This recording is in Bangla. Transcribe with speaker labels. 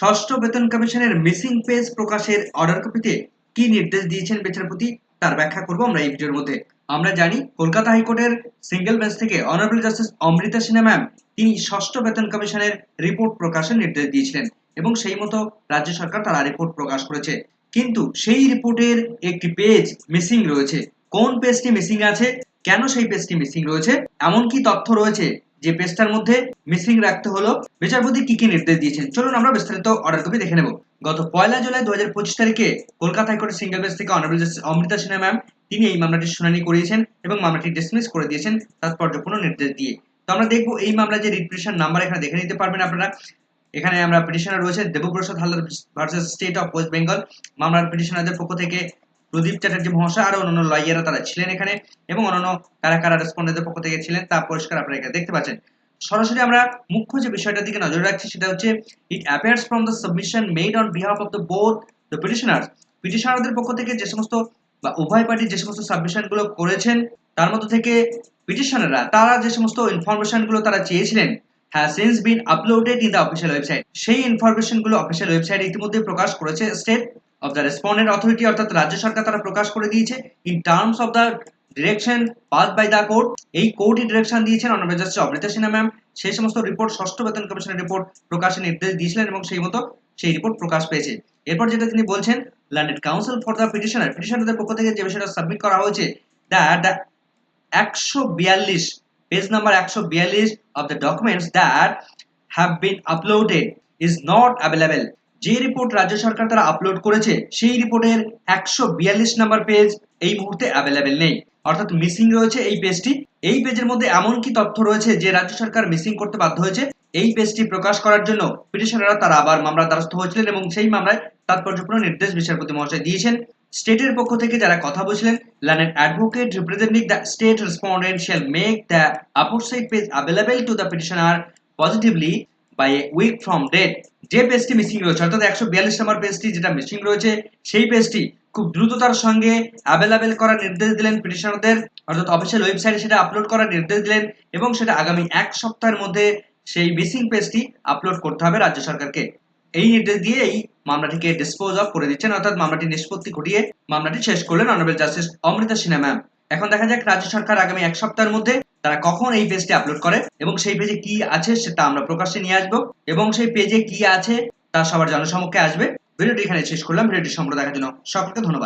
Speaker 1: ষষ্ঠ বেতন কমিশনের মিসিং পেজ প্রকাশের অর্ডার কপিতে কি নির্দেশ দিয়েছেন বিচারপতি, তার ব্যাখ্যা করব আমরা এই ভিডিওর মধ্যে। আমরা জানি কলকাতা হাইকোর্টের সিঙ্গেল বেঞ্চ থেকে honourable justice Amrita Sinha ma'am, তিনি ষষ্ঠ বেতন কমিশনের রিপোর্ট প্রকাশের নির্দেশ দিয়েছিলেন এবং সেই মতো রাজ্য সরকার তারা রিপোর্ট প্রকাশ করেছে। কিন্তু সেই রিপোর্টের একটি পেজ মিসিং রয়েছে। কোন পেজটি মিসিং আছে? কেন সেই পেজটি মিসিং রয়েছে? এমন কি তথ্য রয়েছে যে পেজটার মধ্যে মিসিং রাখতে হলো, বিচারপতি কি কি নির্দেশ দিয়েছেন? চলুন আমরা বিস্তারিত অর্ডার কপি দেখে নেব। গত পয়লা জুলাই দু হাজার পঁচিশ তারিখে কলকাতা হাইকোর্টের সিঙ্গেল বেঞ্চ থেকে honourable justice Amrita Sinha ma'am তিনি এই মামলাটির শুনানি করিয়েছেন এবং মামলাটি ডিসমিস করে দিয়েছেন তাৎপর্যপূর্ণ নির্দেশ দিয়ে। তো আমরা দেখব এই মামলা যে রিপিটিশন নাম্বার এখানে দেখে নিতে পারবেন আপনারা। এখানে আমরা পিটিশনার রয়েছে Debaprasad Haldar versus state of West Bengal মামলার পিটিশনারদের পক্ষ থেকে প্রদীপ চ্যাটার্জি মহাশয় আরও অন্যান্য লয়াররা তারা ছিলেন এখানে এবং অন্যান্য কারা কারা রেসপন্ডেন্টদের পক্ষ থেকে ছিলেন তা পরিষ্কার আপনারা এখানে দেখতে পাচ্ছেন। সরাসরি আমরা মুখ্য যে বিষয়টার দিকে নজর রাখছি সেটা হচ্ছে it appears from the submission made on behalf of the both the petitioners পিটিশনারদের পক্ষ থেকে যে সমস্ত বা উভয় পার্টি যে সমস্ত সাবমিশনগুলো করেছেন, তার মধ্যে থেকে পিটিশনাররা তারা যে সমস্ত ইনফরমেশনগুলো তারা চেয়েছিলেন হ্যাঁ since been uploaded in the official website সেই ইনফরমেশনগুলো অফিসিয়াল ওয়েবসাইট ইতিমধ্যে প্রকাশ করেছে state of the respondent authority অর্থাৎ রাজ্য সরকার তারা প্রকাশ করে দিয়েছে। In terms of the direction passed by the court এই কোর্টই ডিরেকশন দিয়েছেন honourable justice Amrita Sinha ma'am সেই সমস্ত রিপোর্ট ষষ্ঠ বেতন কমিশনের রিপোর্ট প্রকাশের নির্দেশ দিয়েছিলেন এবং সেই মতো সেই রিপোর্ট প্রকাশ পেয়েছে। এরপর যেটা তিনি বলছেন learned counsel for the petitioner পিটিশনারদের পক্ষ থেকে যে বিষয়টা সাবমিট করা হয়েছে দ্যাট দ্য একশো বিয়াল্লিশ পেজ নাম্বার একশো বিয়াল্লিশ of the documents that have been uploaded is not available যে রিপোর্ট রাজ্য সরকার তারা আপলোড করেছে, সেই রিপোর্টের একশো বিয়াল্লিশ নাম্বার পেজ এই মুহূর্তে অ্যাভেলেবেল নেই। অর্থাৎ মিসিং রয়েছে এই পেজটি এই পেজের মধ্যে এমন কি তথ্য রয়েছে যে রাজ্য সরকার মিসিং করতে বাধ্য হয়েছে? এই পেজটি প্রকাশ করার জন্য পিটিশনাররা তারা আবার মামলার দ্বারস্থ হয়েছিলেন এবং সেই মামলায় তাৎপর্যপূর্ণ নির্দেশ বিচারপতি মহাশয় দিয়েছেন। স্টেটের পক্ষ থেকে যারা কথা বলছিলেন learned advocate representing the state respondent shall make the opposite page available to the petitioner positively by a week from date যে পেজটি মিসিং রয়েছে, অর্থাৎ একশো বিয়াল্লিশ নম্বর পেজটি যেটা মিসিং রয়েছে, সেই পেজটি খুব দ্রুততার সঙ্গে অ্যাভেলেবেল করার নির্দেশ দিলেন পিটিশনারদের অর্থাৎ অফিসিয়াল ওয়েবসাইটে সেটা আপলোড করার নির্দেশ দিলেন এবং সেটা আগামী এক সপ্তাহের মধ্যে সেই মিসিং পেজটি আপলোড করতে হবে রাজ্য সরকারকে। এই নির্দেশ দিয়ে এই মামলাটিকে ডিসপোজ অফ করে দিচ্ছেন, অর্থাৎ মামলাটি নিষ্পত্তি ঘটিয়ে মামলাটি শেষ করলেন honourable justice Amrita Sinha ma'am এখন দেখা যাক রাজ্য সরকার আগামী এক সপ্তাহের মধ্যে তারা কখন এই পেজটি আপলোড করে এবং সেই পেজে কি আছে সেটা আমরা প্রকাশ্যে নিয়ে আসব এবং সেই পেজে কি আছে তা সবার জনসমক্ষে আসবে। ভিডিওটি এখানে শেষ করলাম। ভিডিওটি সম্পূর্ণ দেখার জন্য সকলকে ধন্যবাদ।